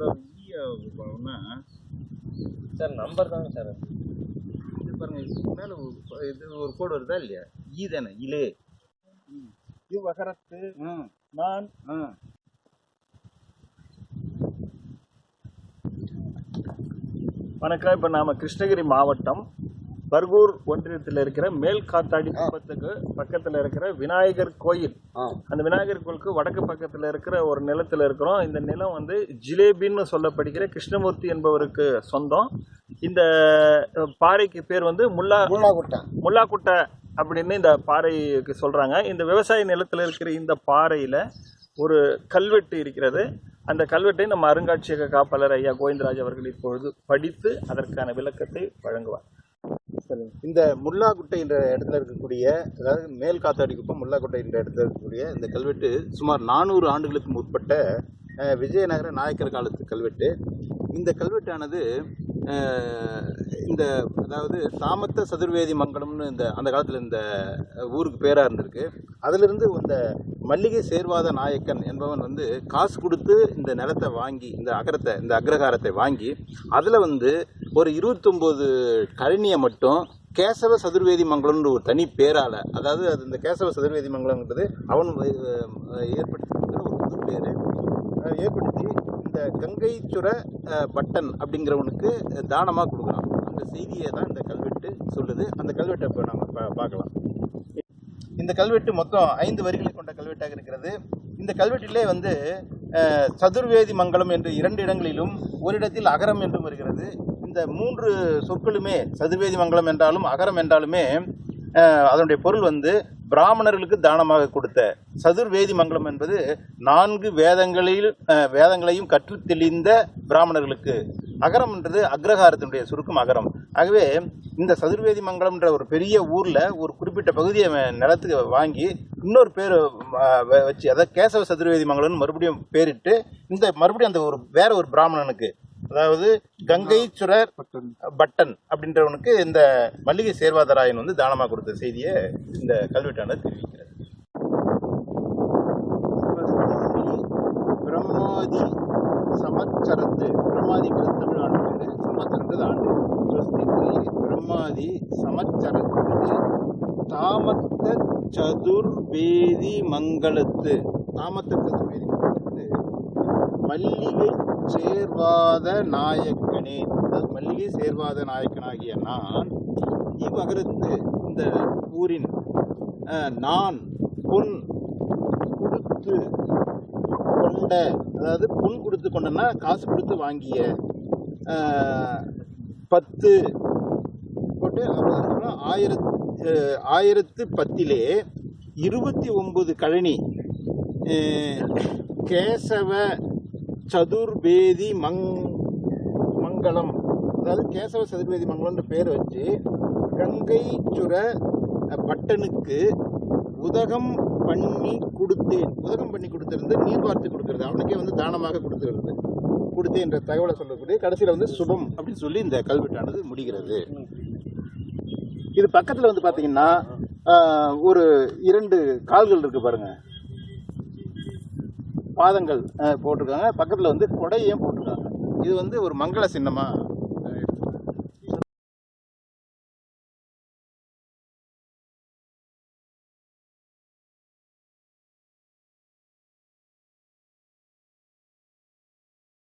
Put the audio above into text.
சூப்பராக இந்தியா படம்னா sir number தாங்க சார் இது இது ஒரு கோடு வருதா இல்லையா? ஈ தானே இலே இவ்வகரத்து நான் வணக்கம் இப்போ நாம கிருஷ்ணகிரி மாவட்டம் பர்கூர் ஒன்றியத்தில் இருக்கிற மேல் காத்தாடி குப்பத்துக்கு பக்கத்தில் இருக்கிற விநாயகர் கோயில். அந்த விநாயகர் கோயிலுக்கு வடக்கு பக்கத்தில் இருக்கிற ஒரு நிலத்தில் இருக்கிறோம். இந்த நிலம் வந்து ஜிலேபின்னு சொல்லப்படுகிற கிருஷ்ணமூர்த்தி என்பவருக்கு சொந்தம். இந்த பாறைக்கு பேர் வந்து முல்லா முல்லாக்குட்டை அப்படின்னு இந்த பாறைக்கு சொல்றாங்க. இந்த விவசாய நிலத்தில் இருக்கிற இந்த பாறையில ஒரு கல்வெட்டு இருக்கிறது. அந்த கல்வெட்டை நம்ம அருங்காட்சியக காப்பாளர் ஐயா கோவிந்தராஜ் அவர்கள் இப்பொழுது படித்து அதற்கான விளக்கத்தை வழங்குவார். இந்த முல்லாக்குட்டை என்ற இடத்துல இருக்கக்கூடிய அதாவது மேல் காத்தாடி குப்பம் முல்லாக்குட்டை என்ற இடத்துல இருக்கக்கூடிய இந்த கல்வெட்டு சுமார் நானூறு ஆண்டுகளுக்கு முற்பட்ட விஜயநகர நாயக்கர் காலத்து கல்வெட்டு. இந்த கல்வெட்டானது இந்த அதாவது சாமத்த சதுர்வேதி மங்கலம்னு இந்த அந்த காலத்தில் இந்த ஊருக்கு பேராக இருந்திருக்கு. அதிலிருந்து இந்த மல்லிகை சேர்வாத நாயக்கன் என்பவன் வந்து காசு கொடுத்து இந்த நிலத்தை வாங்கி இந்த அகரத்தை இந்த அக்ரகாரத்தை வாங்கி அதில் வந்து ஒரு இருபத்தொம்போது கழனியை மட்டும் கேசவ சதுர்வேதி மங்கலம்ன்ற ஒரு தனி பேரால அதாவது அது இந்த கேசவ சதுர்வேதி மங்கலம்ன்றது அவன் ஏற்படுத்தி ஒரு புது பேர். ஏற்படுத்தி இந்த கங்கைச்சுர பட்டன் அப்படிங்கிறவனுக்கு தானமாக கொடுக்குறான் அந்த செய்தியை தான் இந்த கல்வெட்டு சொல்லுது. அந்த கல்வெட்டை இப்போ நம்ம பா- பார்க்கலாம். இந்த கல்வெட்டு மொத்தம் ஐந்து வரிகளை கொண்ட கல்வெட்டாக இருக்கிறது. இந்த கல்வெட்டிலே வந்து சதுர்வேதி மங்கலம் என்று இரண்டு இடங்களிலும் ஒரு இடத்தில் அகரம் என்றும் வருகிறது. இந்த மூன்று சொற்களுமே சதுர்வேதி மங்கலம் என்றாலும் அகரம் என்றாலுமே அதனுடைய பொருள் வந்து பிராமணர்களுக்கு தானமாக கொடுத்த சதுர்வேதி மங்கலம் என்பது நான்கு வேதங்களில் வேதங்களையும் கற்று தெளிந்த பிராமணர்களுக்கு. அகரம் என்றது அக்ரஹாரத்தினுடைய சுருக்கம் அகரம். ஆகவே இந்த சதுர்வேதி மங்கலம்ன்ற ஒரு பெரிய ஊரில் ஒரு குறிப்பிட்ட பகுதியை நிலத்துக்கு வாங்கி இன்னொரு பேர் வச்சு அதாவது கேசவ சதுர்வேதி மங்கலம்னு மறுபடியும் பேரிட்டு இந்த மறுபடியும் அந்த ஒரு வேற ஒரு பிராமணனுக்கு அதாவது கங்கை சுரர் பட்டன். அப்படின்றவனுக்கு இந்த மல்லிகை சேர்வாதராயன் வந்து தானமாக கொடுத்த செய்தியை இந்த கல்வெட்டானது தெரிவிக்கிறது பிரம்மாதி சமச்சரத்து பிரம்மாதிங்கிறது தமிழ் ஆண்டு பேரு சமச்சரன்றது ஆண்டு பிரம்மாதி சமச்சரத்து தாமத்த சதுர்வேதி மங்களத்து. தாமத்த சதுர்வேதி மல்லிகை சேர்வாத நாயக்கனே. அதாவது மல்லிகை சேர்வாத நாயக்கனாகிய நான் இவ்வகரத்து இந்த ஊரின் நான் பொன் கொடுத்து கொண்ட அதாவது பொன் கொடுத்து கொண்டனா காசு கொடுத்து வாங்கிய பத்து போட்டு ஆயிரத்து ஆயிரத்து பத்திலே இருபத்தி ஒன்பது கழனி கேசவ சதுர்வேதி மங் மங்கலம் அதாவது கேசவ சதுர்வேதி மங்களம்ன்ற பேர் வச்சு கங்கை சுர பட்டனுக்கு உதகம் பண்ணி கொடுத்தேன். உதகம் பண்ணி கொடுத்துருந்து நீர் பார்த்து கொடுக்கறது. அவனுக்கே வந்து தானமாக கொடுத்துருது கொடுத்தேன் என்ற தகவலை சொல்லக்கூடிய கடைசியில் வந்து சுபம் அப்படின்னு சொல்லி இந்த கல்வெட்டானது முடிகிறது. இது பக்கத்தில் வந்து பார்த்தீங்கன்னா ஒரு இரண்டு கால்கள் இருக்கு பாருங்கள் பாதங்கள் போட்டிருக்காங்க. பக்கத்தில் வந்து கொடையும் போட்டிருக்காங்க? இது வந்து ஒரு மங்கள சின்னமாக